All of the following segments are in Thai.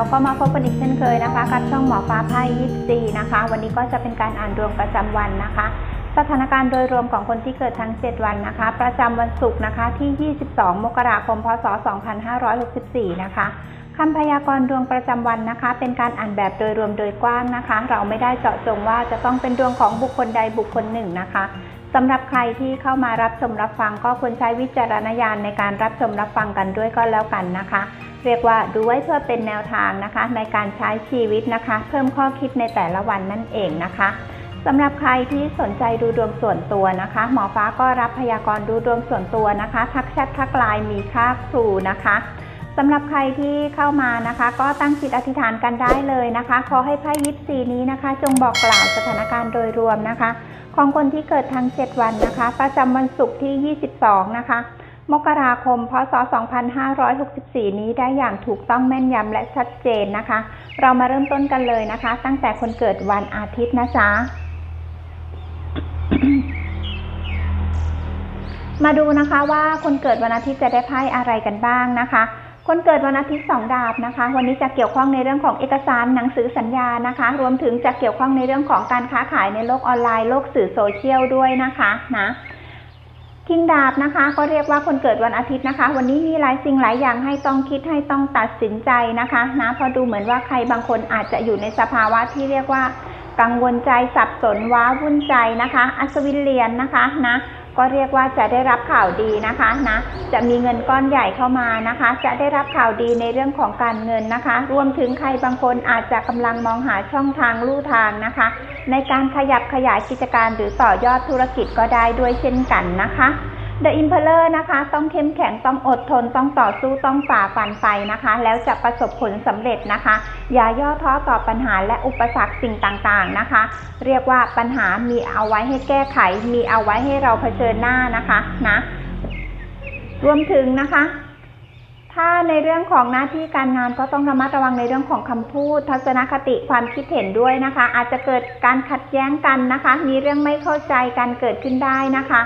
เราก็มาพบกันอีกเช่นเคยนะคะ กับช่องหมอฟ้าไพ่ยิปซีนะคะ วันนี้ก็จะเป็นการอ่านดวงประจำวันนะคะ สถานการณ์โดยรวมของคนที่เกิดทั้ง 7 วันนะคะ ประจำวันศุกร์นะคะที่ 22 มกราคม พศ 2564 นะคะคำพยากรณ์ดวงประจำวันนะคะ เป็นการอ่านแบบโดยรวมโดยกว้างนะคะ เราไม่ได้เจาะจงว่าจะต้องเป็นดวงของบุคคลใดบุคคลหนึ่งนะคะสำหรับใครที่เข้ามารับชมรับฟังก็ควรใช้วิจารณญาณในการรับชมรับฟังกันด้วยก็แล้วกันนะคะ เรียกว่าดูไว้เพื่อเป็นแนวทางนะคะ ในการใช้ชีวิตนะคะ เพิ่มข้อคิดในแต่ละวันนั่นเองนะคะสำหรับใครที่สนใจดูดวงส่วนตัวนะคะ หมอฟ้าก็รับพยากรณ์ดูดวงส่วนตัวนะคะ ทักแชททักไลน์มีค่าครูนะคะสำหรับใครที่เข้ามานะคะ ก็ตั้งจิตอธิษฐานกันได้เลยนะคะ ขอให้ไพ่ยิปซีนี้นะคะ จงบอกกล่าวสถานการณ์โดยรวมนะคะ ของคนที่เกิดทั้ง 7 วันนะคะ ประจำวันศุกร์ที่ 22 นะคะ มกราคม พศ 2564 นี้ได้อย่างถูกต้องแม่นยำและชัดเจนนะคะ เรามาเริ่มต้นกันเลยนะคะ ตั้งแต่คนเกิดวันอาทิตย์นะจ๊ะมาดูนะคะว่าคนเกิดวันอาทิตย์จะได้ไพ่อะไรกันบ้างนะคะ คนเกิดวันอาทิตย์สองดาบนะคะ วันนี้จะเกี่ยวข้องในเรื่องของเอกสารหนังสือสัญญานะคะ รวมถึงจะเกี่ยวข้องในเรื่องของการค้าขายในโลกออนไลน์โลกสื่อโซเชียลด้วยนะคะนะ คิงดาบนะคะก็เรียกว่าคนเกิดวันอาทิตย์นะคะ วันนี้มีหลายสิ่งหลายอย่างให้ต้องคิดให้ต้องตัดสินใจนะคะนะเพอดูเหมือนว่าใครบางคนอาจจะอยู่ในสภาวะที่เรียกว่า กังวลใจสับสนว้าวุ่นใจนะคะ อัศวินเรียนนะคะนะ ก็เรียกว่าจะได้รับข่าวดีนะคะนะ จะมีเงินก้อนใหญ่เข้ามานะคะ จะได้รับข่าวดีในเรื่องของการเงินนะคะ รวมถึงใครบางคนอาจจะกำลังมองหาช่องทางลู่ทางนะคะ ในการขยับขยายกิจการหรือต่อยอดธุรกิจก็ได้ด้วยเช่นกันนะคะ The Impeller นะคะ ต้องเข้มแข็งต้องอดทนต้องต่อสู้ต้องฝ่าฟันไปนะคะ แล้วจะประสบผลสำเร็จนะคะ อย่าย่อท้อต่อปัญหาและอุปสรรคสิ่งต่างๆนะคะ เรียกว่าปัญหามีเอาไว้ให้แก้ไข มีเอาไว้ให้เราเผชิญหน้านะคะนะรวมถึงนะคะ ถ้าในเรื่องของหน้าที่การงานก็ต้องระมัดระวังในเรื่องของคำพูด ทัศนคติความคิดเห็นด้วยนะคะ อาจจะเกิดการขัดแย้งกันนะคะ มีเรื่องไม่เข้าใจกันเกิดขึ้นได้นะคะ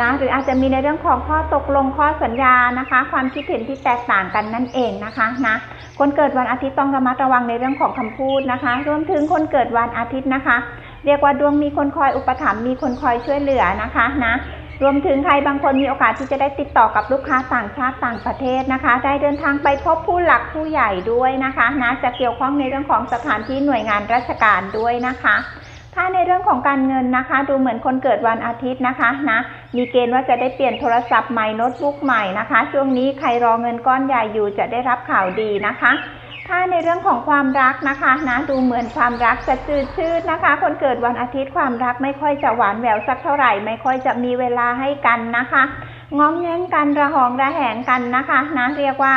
นะหรืออาจจะมีในเรื่องของข้อตกลงข้อสัญญานะคะ ความคิดเห็นที่แตกต่างกันนั่นเองนะคะนะคนเกิดวันอาทิตย์ต้องระมัดระวังในเรื่องของคำพูดนะคะ รวมถึงคนเกิดวันอาทิตย์นะคะ เรียกว่าดวงมีคนคอยอุปถัมภ์มีคนคอยช่วยเหลือนะคะนะรวมถึงใครบางคนมีโอกาสที่จะได้ติดต่อกับลูกค้าต่างชาติต่างประเทศนะคะ ได้เดินทางไปพบผู้หลักผู้ใหญ่ด้วยนะคะนะจะเกี่ยวข้องในเรื่องของสถานที่หน่วยงานราชการด้วยนะคะ ถ้าในเรื่องของการเงินนะคะ ดูเหมือนคนเกิดวันอาทิตย์นะคะนะมีเกณฑ์ว่าจะได้เปลี่ยนโทรศัพท์ใหม่โน้ตบุ๊กใหม่นะคะ ช่วงนี้ใครรอเงินก้อนใหญ่อยู่จะได้รับข่าวดีนะคะ ถ้าในเรื่องของความรักนะคะนะดูเหมือนความรักจะจืดชืดนะคะ คนเกิดวันอาทิตย์ความรักไม่ค่อยจะหวานแหววสักเท่าไหร่ ไม่ค่อยจะมีเวลาให้กันนะคะง้องแง้งกันระหองระแหงกันนะคะนะเรียกว่า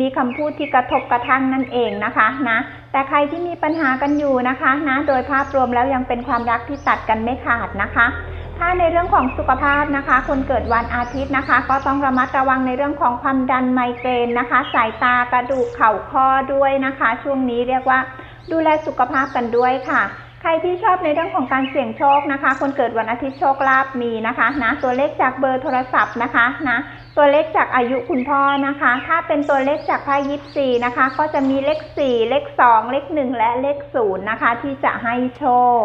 มีคำพูดที่กระทบกระทั่งนั่นเองนะคะนะ แต่ใครที่มีปัญหากันอยู่นะคะนะโดยภาพรวมแล้วยังเป็นความรักที่ตัดกันไม่ขาดนะคะ ถ้าในเรื่องของสุขภาพนะคะ คนเกิดวันอาทิตย์นะคะ ก็ต้องระมัดระวังในเรื่องของความดันไมเกรนนะคะ สายตากระดูกเข่าข้อด้วยนะคะ ช่วงนี้เรียกว่าดูแลสุขภาพกันด้วยค่ะ รที่ชอบในเรื่องของการเสี่ยงโชคนะคะ คนเกิดวันอาทิตย์โชคลาภมีนะคะนะตัวเลขจากเบอร์โทรศัพท์นะคะนะตัวเลขจากอายุคุณพ่อนะคะ ถ้าเป็นตัวเลขจากไพ่ยิปซีนะคะ ก็จะมีเลขสี่เลขสองเลขหนึ่งและเลขศูนย์นะคะ ที่จะให้โชค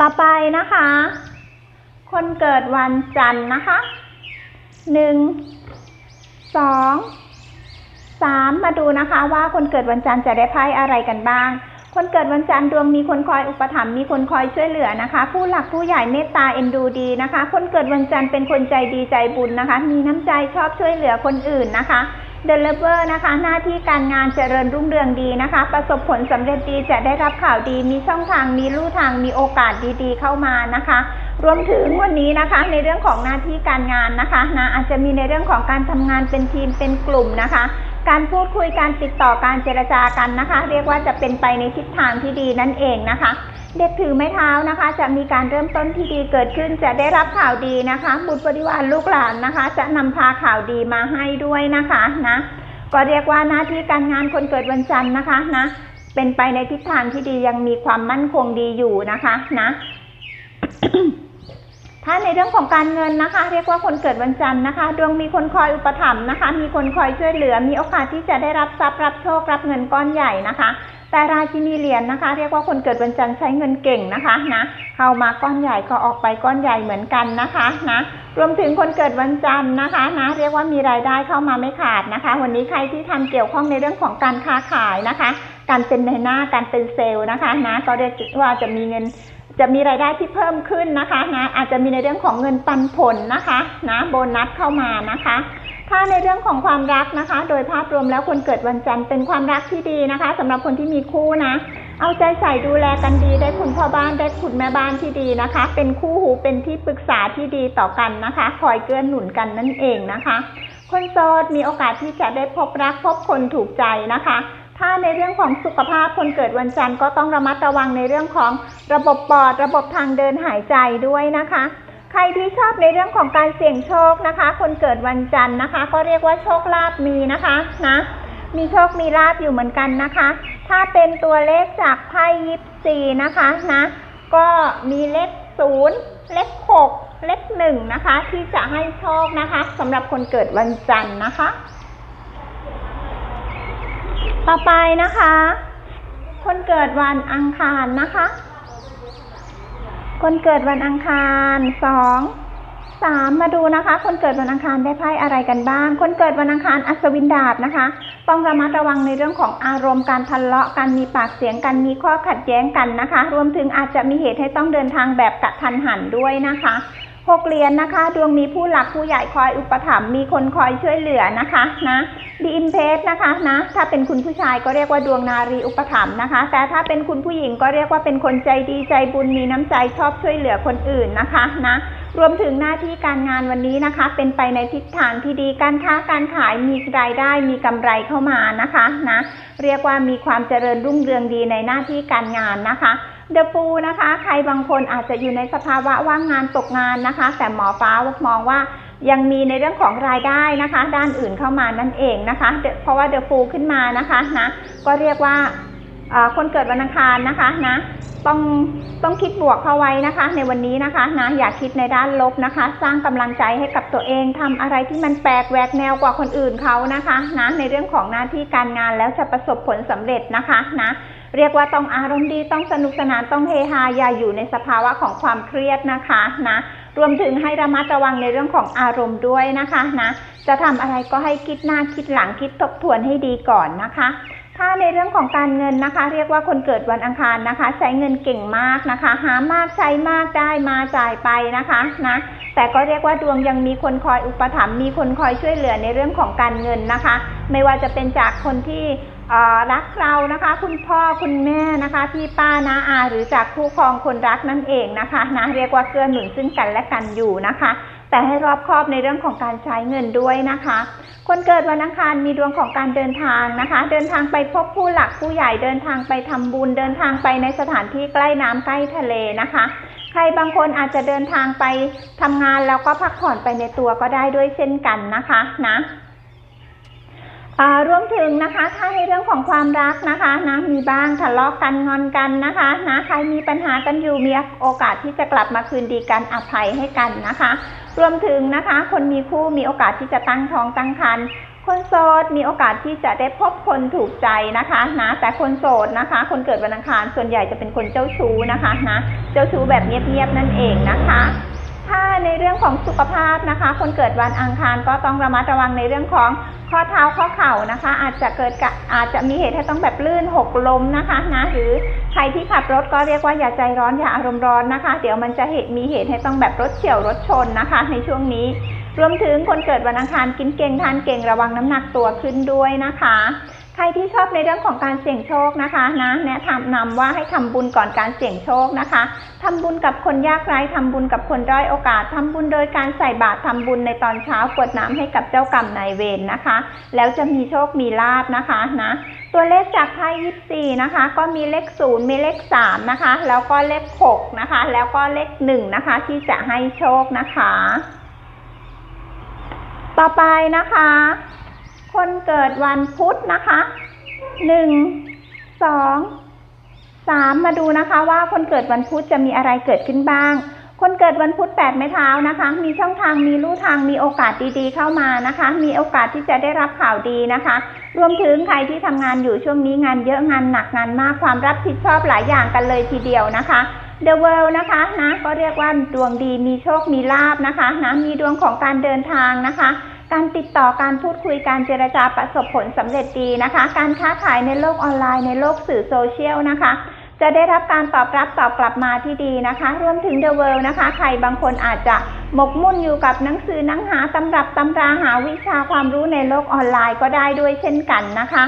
ต่อไปนะคะ คนเกิดวันจันทร์นะคะหนึ่งสองสามมาดูนะคะว่าคนเกิดวันจันทร์จะได้ไพ่อะไรกันบ้าง คนเกิดวันจันทร์ดวงมีคนคอยอุปถัมภ์มีคนคอยช่วยเหลือนะคะ ผู้หลักผู้ใหญ่เมตตาเอ็นดูดีนะคะ คนเกิดวันจันทร์เป็นคนใจดีใจบุญนะคะ มีน้ำใจชอบช่วยเหลือคนอื่นนะคะเดลเวอร์นะคะ หน้าที่การงานเจริญรุ่งเรืองดีนะคะ ประสบผลสำเร็จดีจะได้รับข่าวดีมีช่องทางมีลู่ทางมีโอกาสดีๆ เข้ามานะคะ รวมถึงวันนี้นะคะ ในเรื่องของหน้าที่การงานนะคะนะอาจจะมีในเรื่องของการทำงานเป็นทีมเป็นกลุ่มนะคะ การพูดคุยการติดต่อการเจรจากันนะคะ เรียกว่าจะเป็นไปในทิศทางที่ดีนั่นเองนะคะ เด็กถือไม้เท้านะคะ จะมีการเริ่มต้นที่ดีเกิดขึ้นจะได้รับข่าวดีนะคะ บุตรบริวารลูกหลานนะคะ จะนำพาข่าวดีมาให้ด้วยนะคะนะก็เรียกว่าหน้าที่การงานคนเกิดวันจันทร์นะคะนะเป็นไปในทิศทางที่ดียังมีความมั่นคงดีอยู่นะคะนะ ถ้าในเรื่องของการเงินนะคะ เรียกว่าคนเกิดวันจันทร์นะคะ ดวงมีคนคอยอุปถัมภ์นะคะ มีคนคอยช่วยเหลือ มีโอกาสที่จะได้รับทรัพย์รับโชครับเงินก้อนใหญ่นะคะ แต่ราชินีเหรียญนะคะ เรียกว่าคนเกิดวันจันทร์ใช้เงินเก่งนะคะนะเข้ามาก้อนใหญ่ก็ออกไปก้อนใหญ่เหมือนกันนะคะนะรวมถึงคนเกิดวันจันทร์นะคะนะเรียกว่ามีรายได้เข้ามาไม่ขาดนะคะ วันนี้ใครที่ทำเกี่ยวข้องในเรื่องของการค้าขายนะคะ การเป็นในหน้าการเป็นเซลล์นะคะนะก็เรียกว่าจะมีเงิน จะมีรายได้ที่เพิ่มขึ้นนะคะนะอาจจะมีในเรื่องของเงินปันผลนะคะนะโบนัสเข้ามานะคะ ถ้าในเรื่องของความรักนะคะ โดยภาพรวมแล้วคนเกิดวันจันทร์เป็นความรักที่ดีนะคะสำหรับคนที่มีคู่นะ เอาใจใส่ดูแลกันดี ได้คุณพ่อบ้านได้คุณแม่บ้านที่ดีนะคะ เป็นคู่หูเป็นที่ปรึกษาที่ดีต่อกันนะคะ คอยเกื้อหนุนกันนั่นเองนะคะ คนโสดมีโอกาสที่จะได้พบรักพบคนถูกใจนะคะ ถ้าในเรื่องของสุขภาพคนเกิดวันจันทร์ก็ต้องระมัดระวังในเรื่องของระบบปอด ระบบทางเดินหายใจด้วยนะคะ ใครที่ชอบในเรื่องของการเสี่ยงโชคนะคะ คนเกิดวันจันทร์นะคะ ก็เรียกว่าโชคลาภมีนะคะนะมีโชคมีลาภอยู่เหมือนกันนะคะ ถ้าเป็นตัวเลขจากไพ่ยิปซีนะคะนะ ก็มีเลขศูนย์เลขหกเลขหนึ่งนะคะ ที่จะให้โชคนะคะสำหรับคนเกิดวันจันทร์นะคะ ต่อไปนะคะ คนเกิดวันอังคารนะคะ คนเกิดวันอังคารสองสามมาดูนะคะ คนเกิดวันอังคารได้ไพ่อะไรกันบ้าง คนเกิดวันอังคารอัศวินดาบนะคะ ต้องระมัดระวังในเรื่องของอารมณ์การทะเลาะกันมีปากเสียงกันมีข้อขัดแย้งกันนะคะ รวมถึงอาจจะมีเหตุให้ต้องเดินทางแบบกะทันหันด้วยนะคะ หกเหรียญนะคะ ดวงมีผู้หลักผู้ใหญ่คอยอุปถัมภ์มีคนคอยช่วยเหลือนะคะนะดีอิมเพสนะคะนะถ้าเป็นคุณผู้ชายก็เรียกว่าดวงนารีอุปถัมภ์นะคะ แต่ถ้าเป็นคุณผู้หญิงก็เรียกว่าเป็นคนใจดีใจบุญมีน้ำใจชอบช่วยเหลือคนอื่นนะคะนะรวมถึงหน้าที่การงานวันนี้นะคะ เป็นไปในทิศทางที่ดีการค้าการขายมีรายได้มีกำไรเข้ามานะคะนะเรียกว่ามีความเจริญรุ่งเรืองดีในหน้าที่การงานนะคะ เดอะฟูนะคะ ใครบางคนอาจจะอยู่ในสภาวะว่างงานตกงานนะคะ แต่หมอฟ้ามองว่ายังมีในเรื่องของรายได้นะคะ ด้านอื่นเข้ามานั่นเองนะคะ เพราะว่าเดอะฟูขึ้นมานะคะนะก็เรียกว่าคนเกิดวันอังคารนะคะนะต้องต้องคิดบวกเข้าไว้นะคะ ในวันนี้นะคะนะอย่าคิดในด้านลบนะคะ สร้างกำลังใจให้กับตัวเองทำอะไรที่มันแปลกแหวกแนวกว่าคนอื่นเขานะคะนะในเรื่องของหน้าที่การงานแล้วจะประสบผลสำเร็จนะคะนะ เรียกว่าต้องอารมณ์ดีต้องสนุกสนานต้องเฮฮาอย่าอยู่ในสภาวะของความเครียดนะคะนะรวมถึงให้ระมัดระวังในเรื่องของอารมณ์ด้วยนะคะนะจะทำอะไรก็ให้คิดหน้าคิดหลังคิดทบทวนให้ดีก่อนนะคะ ถ้าในเรื่องของการเงินนะคะ เรียกว่าคนเกิดวันอังคารนะคะ ใช้เงินเก่งมากนะคะ หามากใช้มากได้มาจ่ายไปนะคะนะแต่ก็เรียกว่าดวงยังมีคนคอยอุปถัมภ์มีคนคอยช่วยเหลือในเรื่องของการเงินนะคะ ไม่ว่าจะเป็นจากคนที่ รักเรานะคะ คุณพ่อคุณแม่นะคะพี่ป้านาอา หรือจากคู่ครองคนรักนั่นเองนะคะนะเรียกว่าเกื้อหนุนซึ่งกันและกันอยู่นะคะ แต่ให้รอบคอบในเรื่องของการใช้เงินด้วยนะคะ คนเกิดวันอังคารมีดวงของการเดินทางนะคะ เดินทางไปพบผู้หลักผู้ใหญ่เดินทางไปทำบุญ เดินทางไปในสถานที่ใกล้น้ำใกล้ทะเลนะคะใครบางคนอาจจะเดินทางไปทำงานแล้วก็พักผ่อนไปในตัวก็ได้ด้วยเช่นกันนะคะนะ รวมถึงนะคะถ้าในเรื่องของความรักนะคะนะมีบ้างทะเลาะกันงอนกันนะคะนะใครมีปัญหากันอยู่มีโอกาสที่จะกลับมาคืนดีกันอภัยให้กันนะคะ รวมถึงนะคะคนมีคู่มีโอกาสที่จะตั้งท้องตั้งครรภ์คนโสดมีโอกาสที่จะได้พบคนถูกใจนะคะนะแต่คนโสดนะคะ คนเกิดวันอังคารส่วนใหญ่จะเป็นคนเจ้าชู้นะคะนะเจ้าชู้แบบเงียบๆนั่นเองนะคะ ถ้าในเรื่องของสุขภาพนะคะ คนเกิดวันอังคารก็ต้องระมัดระวังในเรื่องของข้อเท้าข้อเข่านะคะ อาจจะเกิดกะอาจจะมีเหตุให้ต้องแบบลื่นหกล้มนะคะนะหรือใครที่ขับรถก็เรียกว่าอย่าใจร้อนอย่าอารมณ์ร้อนนะคะ เดี๋ยวมันจะเหตุมีเหตุให้ต้องแบบรถเฉี่ยวรถชนนะคะ ในช่วงนี้ รวมถึงคนเกิดวันอังคารกินเก่งทานเก่งระวังน้ำหนักตัวขึ้นด้วยนะคะ ใครที่ชอบในเรื่องของการเสี่ยงโชคนะคะนะแนะนำว่าให้ทำบุญก่อนการเสี่ยงโชคนะคะทำบุญกับคนยากไร้ทำบุญกับคนด้อยโอกาสทำบุญโดยการใส่บาตรทำบุญในตอนเช้ากรวดน้ำให้กับเจ้ากรรมนายเวรนะคะ แล้วจะมีโชคมีลาบนะคะนะตัวเลขจากไพ่ยิปซีนะคะ ก็มีเลขศูนย์มีเลขสามนะคะ แล้วก็เลขหกนะคะ แล้วก็เลขหนึ่งนะคะ ที่จะให้โชคนะคะ ต่อไปนะคะ คนเกิดวันพุธนะคะหนึ่งสองสามมาดูนะคะว่าคนเกิดวันพุธจะมีอะไรเกิดขึ้นบ้าง คนเกิดวันพุธแปดไม้เท้านะคะ มีช่องทางมีลู่ทางมีโอกาสดีๆเข้ามานะคะ มีโอกาสที่จะได้รับข่าวดีนะคะ รวมถึงใครที่ทำงานอยู่ช่วงนี้งานเยอะงานหนักงานมากความรับผิดชอบหลายอย่างกันเลยทีเดียวนะคะ The World นะคะนะก็เรียกว่าดวงดีมีโชคมีลาบนะคะนะมีดวงของการเดินทางนะคะ การติดต่อการพูดคุยการเจรจาประสบผลสำเร็จดีนะคะ การค้าขายในโลกออนไลน์ในโลกสื่อโซเชียลนะคะ จะได้รับการตอบรับตอบกลับมาที่ดีนะคะ รวมถึง The World นะคะ ใครบางคนอาจจะหมกมุ่นอยู่กับหนังสือหนังหาตำรับตำราหาวิชาความรู้ในโลกออนไลน์ก็ได้ด้วยเช่นกันนะคะ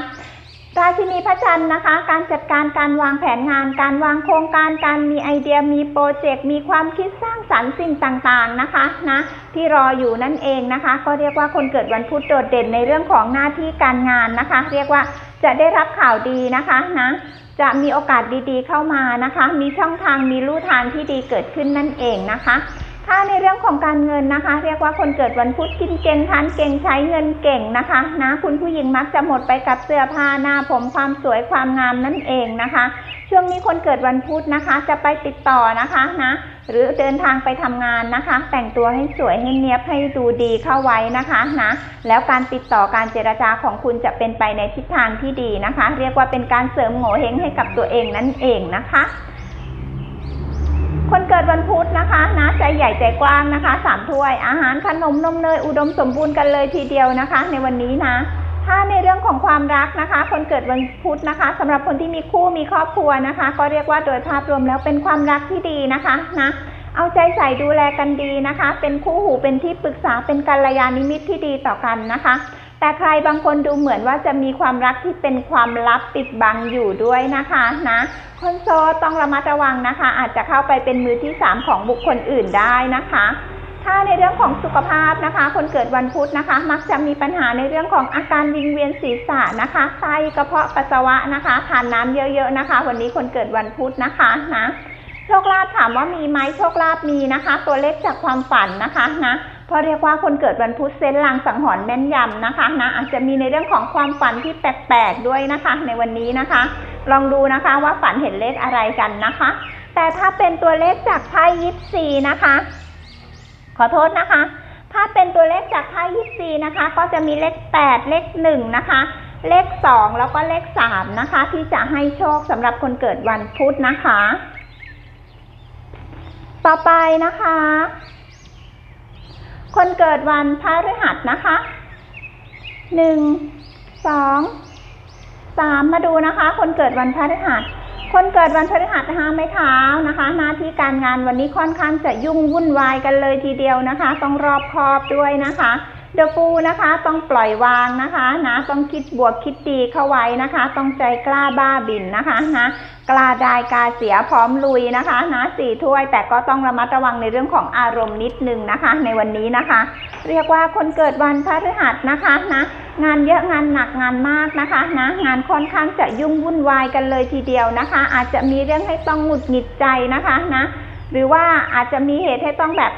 ราชินีพระจันทร์นะคะ การจัดการการวางแผนงาน การวางโครงการ การมีไอเดีย มีโปรเจกต์ มีความคิดสร้างสรรค์สิ่งต่างๆนะคะนะที่รออยู่นั่นเองนะคะ ก็เรียกว่าคนเกิดวันพุธโดดเด่นในเรื่องของหน้าที่การงานนะคะ เรียกว่าจะได้รับข่าวดีนะคะนะจะมีโอกาสดีๆเข้ามานะคะ มีช่องทางมีลู่ทางที่ดีเกิดขึ้นนั่นเองนะคะ ถ้าในเรื่องของการเงินนะคะ เรียกว่าคนเกิดวันพุธกินเก่งทานเก่งใช้เงินเก่งนะคะนะคุณผู้หญิงมักจะหมดไปกับเสื้อผ้าหน้าผมความสวยความงามนั่นเองนะคะ ช่วงนี้คนเกิดวันพุธนะคะ จะไปติดต่อนะคะนะหรือเดินทางไปทำงานนะคะ แต่งตัวให้สวยให้เนียบให้ดูดีเข้าไว้นะคะนะแล้วการติดต่อการเจรจาของคุณจะเป็นไปในทิศทางที่ดีนะคะ เรียกว่าเป็นการเสริมโง่เฮงให้กับตัวเองนั่นเองนะคะ คนเกิดวันพุธนะคะนะใจใหญ่ใจกว้างนะคะสามถ้วยอาหารขนมนมเนยอุดมสมบูรณ์กันเลยทีเดียวนะคะ ในวันนี้นะ ถ้าในเรื่องของความรักนะคะ คนเกิดวันพุธนะคะสำหรับคนที่มีคู่มีครอบครัวนะคะ ก็เรียกว่าโดยภาพรวมแล้วเป็นความรักที่ดีนะคะนะเอาใจใส่ดูแลกันดีนะคะ เป็นคู่หูเป็นที่ปรึกษาเป็นกัลยาณมิตรที่ดีต่อกันนะคะ แต่ใครบางคนดูเหมือนว่าจะมีความรักที่เป็นความลับปิดบังอยู่ด้วยนะคะนะคนโซต้องระมัดระวังนะคะ อาจจะเข้าไปเป็นมือที่สามของบุคคลอื่นได้นะคะ ถ้าในเรื่องของสุขภาพนะคะ คนเกิดวันพุธนะคะ มักจะมีปัญหาในเรื่องของอาการวิงเวียนศีรษะนะคะไส้กระเพาะปัสสาวะนะคะทานน้ำเยอะๆนะคะ วันนี้คนเกิดวันพุธนะคะนะโชคลาภถามว่ามีไหมโชคลาภมีนะคะ ตัวเลขจากความฝันนะคะนะ เพราะเรียกว่าคนเกิดวันพุธเซนลางสังหรณ์แม่นยำนะคะนะอาจจะมีในเรื่องของความฝันที่แปลกๆด้วยนะคะ ในวันนี้นะคะ ลองดูนะคะว่าฝันเห็นเลขอะไรกันนะคะ แต่ถ้าเป็นตัวเลขจากไพ่ยิปซีนะคะ ขอโทษนะคะ ถ้าเป็นตัวเลขจากไพ่ยิปซีนะคะ ก็จะมีเลขแปดเลขหนึ่งนะคะเลขสองแล้วก็เลขสามนะคะ ที่จะให้โชคสำหรับคนเกิดวันพุธนะคะ ต่อไปนะคะ คนเกิดวันพฤหัสนะคะหนึ่งสองสามมาดูนะคะ คนเกิดวันพฤหัส คนเกิดวันพฤหัสห้าไม้เท้านะคะ หน้าที่การงานวันนี้ค่อนข้างจะยุ่งวุ่นวายกันเลยทีเดียวนะคะ ต้องรอบคอบด้วยนะคะ เดอะฟูนะคะต้องปล่อยวางนะคะนะต้องคิดบวกคิดดีเข้าไว้นะคะ ต้องใจกล้าบ้าบินนะคะนะกล้าได้กล้าเสียพร้อมลุยนะคะนะสี่ถ้วยแต่ก็ต้องระมัดระวังในเรื่องของอารมณ์นิดนึงนะคะ ในวันนี้นะคะ เรียกว่าคนเกิดวันพฤหัสนะคะนะงานเยอะงานหนักงานมากนะคะนะงานค่อนข้างจะยุ่งวุ่นวายกันเลยทีเดียวนะคะ อาจจะมีเรื่องให้ต้องหงุดหงิดใจนะคะนะหรือว่าอาจจะมีเหตุให้ต้องแบบ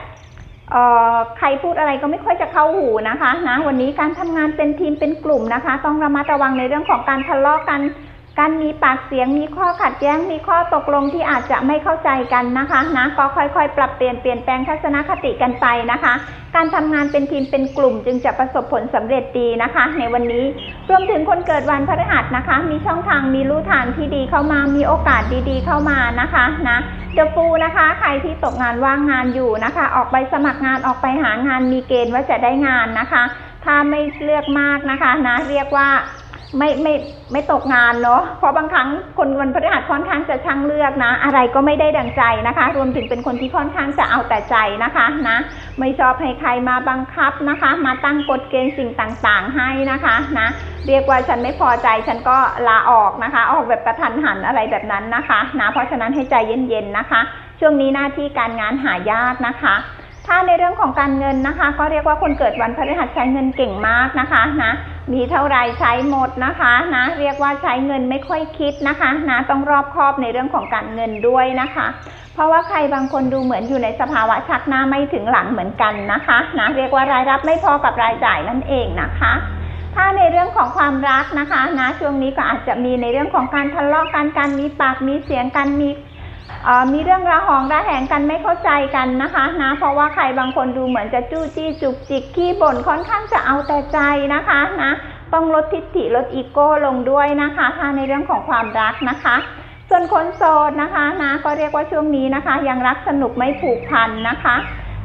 ใครพูดอะไรก็ไม่ค่อยจะเข้าหูนะคะนะวันนี้การทำงานเป็นทีมเป็นกลุ่มนะคะ ต้องระมัดระวังในเรื่องของการทะเลาะกัน การมีปากเสียงมีข้อขัดแย้งมีข้อตกลงที่อาจจะไม่เข้าใจกันนะคะนะก็ค่อยๆ ปรับเปลี่ยนเปลี่ยนแปลงทัศนคติกันไปนะคะ การทำงานเป็นทีมเป็นกลุ่มจึงจะประสบผลสำเร็จดีนะคะ ในวันนี้รวมถึงคนเกิดวันพฤหัสนะคะ มีช่องทางมีลู่ทางที่ดีเข้ามามีโอกาสดีๆ เข้ามานะคะนะเดฟูนะคะ ใครที่ตกงานว่างงานอยู่นะคะ ออกไปสมัครงานออกไปหางานมีเกณฑ์ว่าจะได้งานนะคะ ถ้าไม่เลือกมากนะคะนะเรียกว่า ไม่ไม่ไม่ตกงานเนาะเพราะบางครั้งคนวันพฤหัสค่อนข้างจะช่างเลือกนะ อะไรก็ไม่ได้ดังใจนะคะ รวมถึงเป็นคนที่ค่อนข้างจะเอาแต่ใจนะคะนะ ไม่ชอบให้ใครมาบังคับนะคะ มาตั้งกฎเกณฑ์สิ่งต่างๆ ให้นะคะนะ เรียกว่าฉันไม่พอใจฉันก็ลาออกนะคะ ออกแบบกระทันหันอะไรแบบนั้นนะคะนะเพราะฉะนั้นให้ใจเย็นๆนะคะ ช่วงนี้หน้าที่การงานหายากนะคะถ้าในเรื่องของการเงินนะคะ ก็เรียกว่าคนเกิดวันพฤหัสใช้เงินเก่งมากนะคะนะ มีเท่าไรใช้หมดนะคะนะเรียกว่าใช้เงินไม่ค่อยคิดนะคะนะต้องรอบคอบในเรื่องของการเงินด้วยนะคะ เพราะว่าใครบางคนดูเหมือนอยู่ในสภาวะชักหน้าไม่ถึงหลังเหมือนกันนะคะนะเรียกว่ารายรับไม่พอกับรายจ่ายนั่นเองนะคะ ถ้าในเรื่องของความรักนะคะนะช่วงนี้ก็อาจจะมีในเรื่องของการทะเลาะกันการมีปากมีเสียงกันมี มีเรื่องระหองระแหงกันไม่เข้าใจกันนะคะนะเพราะว่าใครบางคนดูเหมือนจะจู้จี้จุกจิกขี้บ่นค่อนข้างจะเอาแต่ใจนะคะนะต้องลดทิฐิลดอีโก้ลงด้วยนะคะถ้าในเรื่องของความรักนะคะ ส่วนคนโสดนะคะนะก็เรียกว่าช่วงนี้นะคะ ยังรักสนุกไม่ผูกพันนะคะ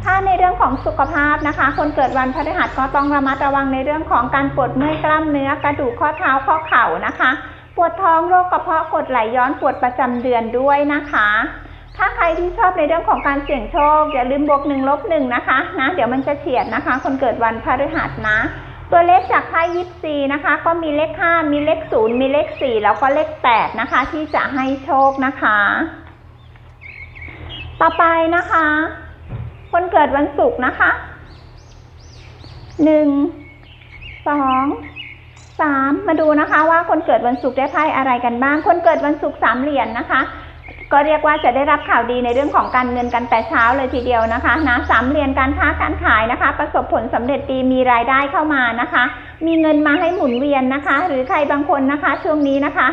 ถ้าในเรื่องของสุขภาพนะคะ คนเกิดวันพฤหัสก็ต้องระมัดระวังในเรื่องของการปวดเมื่อยกล้ามเนื้อกระดูกข้อเท้าข้อเข่านะคะ ปวดท้องโรคกระเพาะกดไหลย้อนปวดประจำเดือนด้วยนะคะ ถ้าใครที่ชอบในเรื่องของการเสี่ยงโชค อย่าลืมบวกหนึ่งลบหนึ่งนะคะนะเดี๋ยวมันจะเฉียดนะคะ คนเกิดวันพฤหัสนะ ตัวเลขจากไพ่ยิปซีนะคะ ก็มีเลขห้ามีเลขศูนย์มีเลขสี่แล้วก็เลขแปดนะคะ ที่จะให้โชคนะคะ ต่อไปนะคะ คนเกิดวันศุกร์นะคะหนึ่งสอง สามมาดูนะคะว่าคนเกิดวันศุกร์ได้ไพ่อะไรกันบ้าง คนเกิดวันศุกร์สามเหรียญนะคะ ก็เรียกว่าจะได้รับข่าวดีในเรื่องของการเงินกันแต่เช้าเลยทีเดียวนะคะนะสามเหรียญการค้าการขายนะคะ ประสบผลสำเร็จดีมีรายได้เข้ามานะคะ มีเงินมาให้หมุนเวียนนะคะ หรือใครบางคนนะคะ ช่วงนี้นะคะ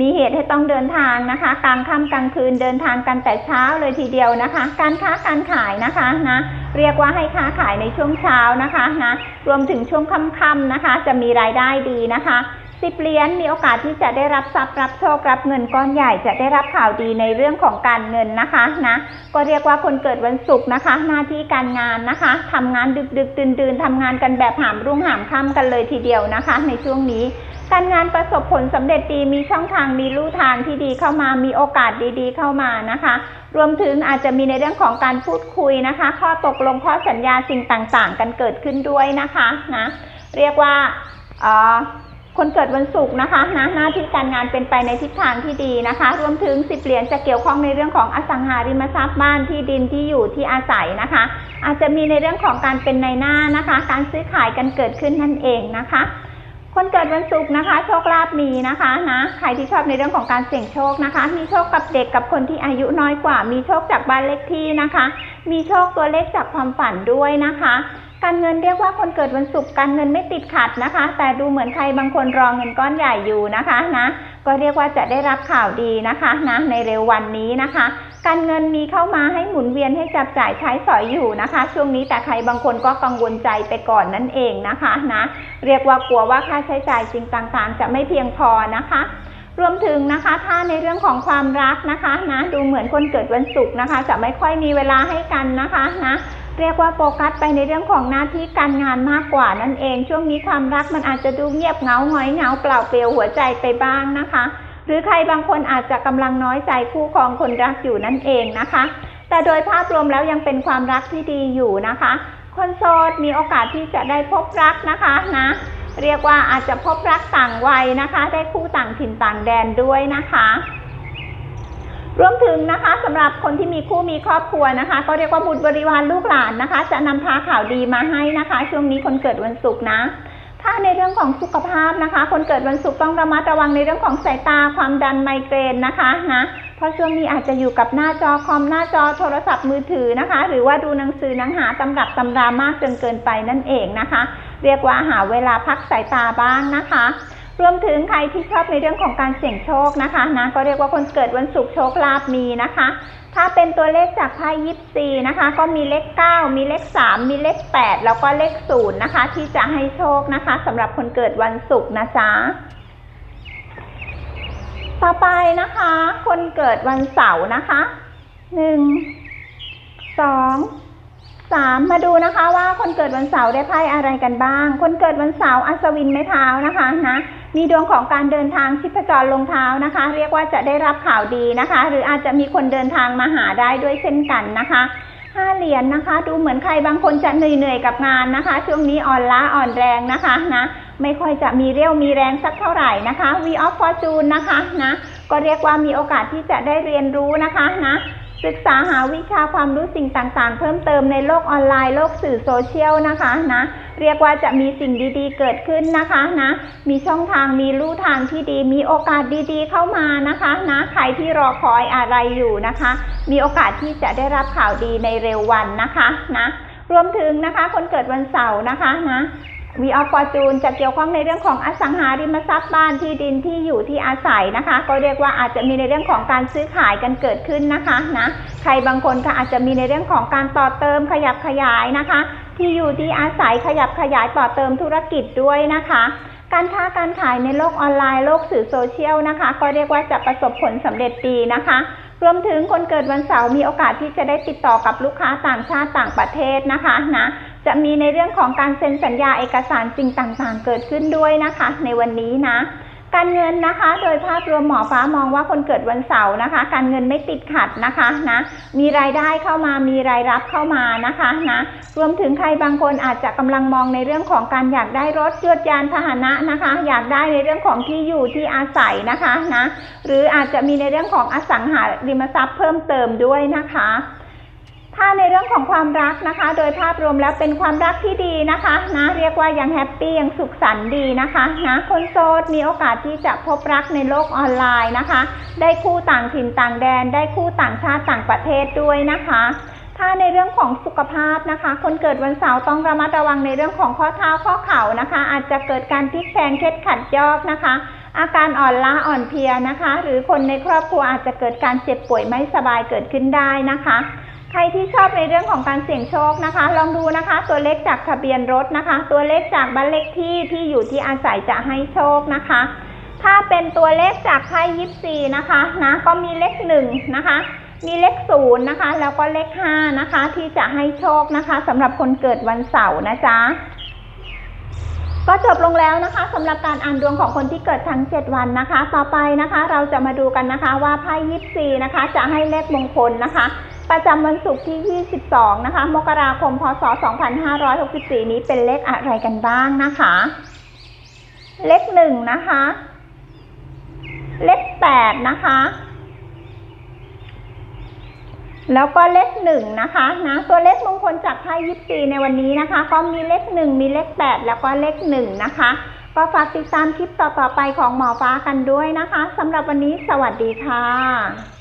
มีเหตุให้ต้องเดินทางนะคะกลางค่ำกลางคืนเดินทางกันแต่เช้าเลยทีเดียวนะคะ การค้าการขายนะคะนะเรียกว่าให้ค้าขายในช่วงเช้านะคะนะรวมถึงช่วงค่ำๆนะคะ จะมีรายได้ดีนะคะ สิบเหรียญมีโอกาสที่จะได้รับทรัพย์รับโชครับเงินก้อนใหญ่จะได้รับข่าวดีในเรื่องของการเงินนะคะนะก็เรียกว่าคนเกิดวันศุกร์นะคะ หน้าที่การงานนะคะทำงานดึกดึกดื่นดื่นทำงานกันแบบหามรุ่งหามค่ำกันเลยทีเดียวนะคะ ในช่วงนี้ การงานประสบผลสำเร็จดีมีช่องทางมีลู่ทางที่ดีเข้ามามีโอกาสดีๆ เข้ามานะคะ รวมถึงอาจจะมีในเรื่องของการพูดคุยนะคะ ข้อตกลงข้อสัญญาสิ่งต่างๆ กันเกิดขึ้นด้วยนะคะนะเรียกว่าเอ่อ คนเกิดวันศุกร์นะคะนะหน้าที่การงานเป็นไปในทิศทางที่ดีนะคะ รวมถึงสิบเหรียญจะเกี่ยวข้องในเรื่องของอสังหาริมทรัพย์บ้านที่ดินที่อยู่ที่อาศัยนะคะ อาจจะมีในเรื่องของการเป็นในหน้านะคะ การซื้อขายกันเกิดขึ้นนั่นเองนะคะ คนเกิดวันศุกร์นะคะ โชคลาภมีนะคะนะใครที่ชอบในเรื่องของการเสี่ยงโชคนะคะ มีโชคกับเด็กกับคนที่อายุน้อยกว่า มีโชคจากบ้านเลขที่นะคะ มีโชคตัวเลขจากความฝันด้วยนะคะ การเงินเรียกว่าคนเกิดวันศุกร์การเงินไม่ติดขัดนะคะ แต่ดูเหมือนใครบางคนรอเงินก้อนใหญ่อยู่นะคะนะก็เรียกว่าจะได้รับข่าวดีนะคะนะในเร็ววันนี้นะคะ การเงินมีเข้ามาให้หมุนเวียนให้จับจ่ายใช้สอยอยู่นะคะ ช่วงนี้แต่ใครบางคนก็กังวลใจไปก่อนนั่นเองนะคะนะเรียกว่ากลัวว่าค่าใช้จ่ายสิ่งต่างๆ จะไม่เพียงพอนะคะรวมถึงนะคะถ้าในเรื่องของความรักนะคะนะดูเหมือนคนเกิดวันศุกร์นะคะ จะไม่ค่อยมีเวลาให้กันนะคะนะ เรียกว่าโฟกัสไปในเรื่องของหน้าที่การงานมากกว่านั่นเอง ช่วงนี้ความรักมันอาจจะดูเงียบเงาหงอยเหงาเปล่าเปลี่ยวหัวใจไปบ้างนะคะ หรือใครบางคนอาจจะกำลังน้อยใจคู่ครองคนรักอยู่นั่นเองนะคะ แต่โดยภาพรวมแล้วยังเป็นความรักที่ดีอยู่นะคะ คนโสดมีโอกาสที่จะได้พบรักนะคะนะ เรียกว่าอาจจะพบรักต่างวัยนะคะ ได้คู่ต่างถิ่นต่างแดนด้วยนะคะ รวมถึงนะคะสำหรับคนที่มีคู่มีครอบครัวนะคะ ก็เรียกว่าบุตรบริวารลูกหลานนะคะ จะนำพาข่าวดีมาให้นะคะ ช่วงนี้คนเกิดวันศุกร์นะถ้าในเรื่องของสุขภาพนะคะ คนเกิดวันศุกร์ต้องระมัดระวังในเรื่องของสายตาความดันไมเกรนนะคะนะเพราะช่วงนี้อาจจะอยู่กับหน้าจอคอมหน้าจอโทรศัพท์มือถือนะคะ หรือว่าดูหนังสือหนังหาตำรับตำรามากจนเกินไปนั่นเองนะคะ เรียกว่าหาเวลาพักสายตาบ้างนะคะ รวมถึงใครที่ชอบในเรื่องของการเสี่ยงโชคนะคะนะก็เรียกว่าคนเกิดวันศุกร์โชคลาภมีนะคะ ถ้าเป็นตัวเลขจากไพ่ยิปซีนะคะ ก็มีเลข 9 มีเลข 3 มีเลข 8 แล้วก็เลข0นะคะ ที่จะให้โชคนะคะสำหรับคนเกิดวันศุกร์นะจ๊ะต่อไปนะคะ คนเกิดวันเสาร์นะคะหนึ่งสองสามมาดูนะคะว่าคนเกิดวันเสาร์ได้ไพ่อะไรกันบ้าง คนเกิดวันเสาร์อัศวินไม้เท้านะคะนะ มีดวงของการเดินทางชิพจรลงเท้านะคะ เรียกว่าจะได้รับข่าวดีนะคะ หรืออาจจะมีคนเดินทางมาหาได้ด้วยเช่นกันนะคะห้าเหรียญนะคะ ดูเหมือนใครบางคนจะเหนื่อยๆกับงานนะคะ ช่วงนี้อ่อนล้าอ่อนแรงนะคะนะ ไม่ค่อยจะมีเรี่ยวมีแรงสักเท่าไหร่นะคะ V of Fortune นะคะนะก็เรียกว่ามีโอกาสที่จะได้เรียนรู้นะคะนะศึกษาหาวิชาความรู้สิ่งต่างๆ เพิ่มเติมในโลกออนไลน์โลกสื่อโซเชียลนะคะนะเรียกว่าจะมีสิ่งดีๆ เกิดขึ้นนะคะนะมีช่องทางมีลู่ทางที่ดีมีโอกาสดีๆ เข้ามานะคะนะใครที่รอคอยอะไรอยู่นะคะ มีโอกาสที่จะได้รับข่าวดีในเร็ววันนะคะนะรวมถึงนะคะคนเกิดวันเสาร์นะคะนะ วีออฟฟอร์จูนจะเกี่ยวข้องในเรื่องของอสังหาริมทรัพย์บ้านที่ดินที่อยู่ที่อาศัยนะคะ ก็เรียกว่าอาจจะมีในเรื่องของการซื้อขายกันเกิดขึ้นนะคะนะใครบางคนก็อาจจะมีในเรื่องของการต่อเติมขยับขยายนะคะ ที่อยู่ที่อาศัยขยับขยายต่อเติมธุรกิจด้วยนะคะการค้าการขายในโลกออนไลน์โลกสื่อโซเชียลนะคะ ก็เรียกว่าจะประสบผลสำเร็จดีนะคะ รวมถึงคนเกิดวันเสาร์มีโอกาสที่จะได้ติดต่อกับลูกค้าต่างชาติต่างประเทศนะคะนะ จะมีในเรื่องของการเซ็นสัญญาเอกสารสิ่งต่างๆ เกิดขึ้นด้วยนะคะ ในวันนี้นะ การเงินนะคะ โดยภาพรวมหมอฟ้ามองว่าคนเกิดวันเสาร์นะคะ การเงินไม่ติดขัดนะคะนะมีรายได้เข้ามามีรายรับเข้ามานะคะนะรวมถึงใครบางคนอาจจะกำลังมองในเรื่องของการอยากได้รถยวดยานพาหนะนะคะ อยากได้ในเรื่องของที่อยู่ที่อาศัยนะคะนะหรืออาจจะมีในเรื่องของอสังหาริมทรัพย์เพิ่มเติมด้วยนะคะ ถ้าในเรื่องของความรักนะคะ โดยภาพรวมแล้วเป็นความรักที่ดีนะคะนะเรียกว่ายังแฮปปี้ยังสุขสันต์ดีนะคะนะคนโสดมีโอกาสที่จะพบรักในโลกออนไลน์นะคะ ได้คู่ต่างถิ่นต่างแดน ได้คู่ต่างชาติต่างประเทศด้วยนะคะถ้าในเรื่องของสุขภาพนะคะ คนเกิดวันเสาร์ต้องระมัดระวังในเรื่องของข้อเท้าข้อเข่านะคะ อาจจะเกิดการพลิกแพลงเคล็ดขัดยอกนะคะ อาการอ่อนล้าอ่อนเพลียนะคะ หรือคนในครอบครัวอาจจะเกิดการเจ็บป่วยไม่สบายเกิดขึ้นได้นะคะ ใครที่ชอบในเรื่องของการเสี่ยงโชคนะคะ ลองดูนะคะ ตัวเลขจากทะเบียนรถนะคะ ตัวเลขจากบ้านเลขที่ที่อยู่ที่อาศัยจะให้โชคนะคะ ถ้าเป็นตัวเลขจากไพ่ยิปซีนะคะนะก็มีเลขหนึ่งนะคะ มีเลขศูนย์นะคะ แล้วก็เลขห้านะคะ ที่จะให้โชคนะคะสำหรับคนเกิดวันเสาร์นะจ๊ะก็จบลงแล้วนะคะสำหรับการอ่านดวงของคนที่เกิดทั้ง 7 วันนะคะ ต่อไปนะคะ เราจะมาดูกันนะคะว่าไพ่ยิปซีนะคะ จะให้เลขมงคลนะคะ ประจำวันศุกร์ที่ 22 นะคะ มกราคม พศ 2564 นี้เป็นเลขอะไรกันบ้างนะคะ เลขหนึ่งนะคะ เลขแปดนะคะ แล้วก็เลขหนึ่งนะคะนะตัวเลขมงคลจากไพ่ยิปซีในวันนี้นะคะ ก็มีเลขหนึ่งมีเลขแปดแล้วก็เลขหนึ่งนะคะ ก็ฝากติดตามคลิปต่อๆไปของหมอฟ้ากันด้วยนะคะสำหรับวันนี้สวัสดีค่ะ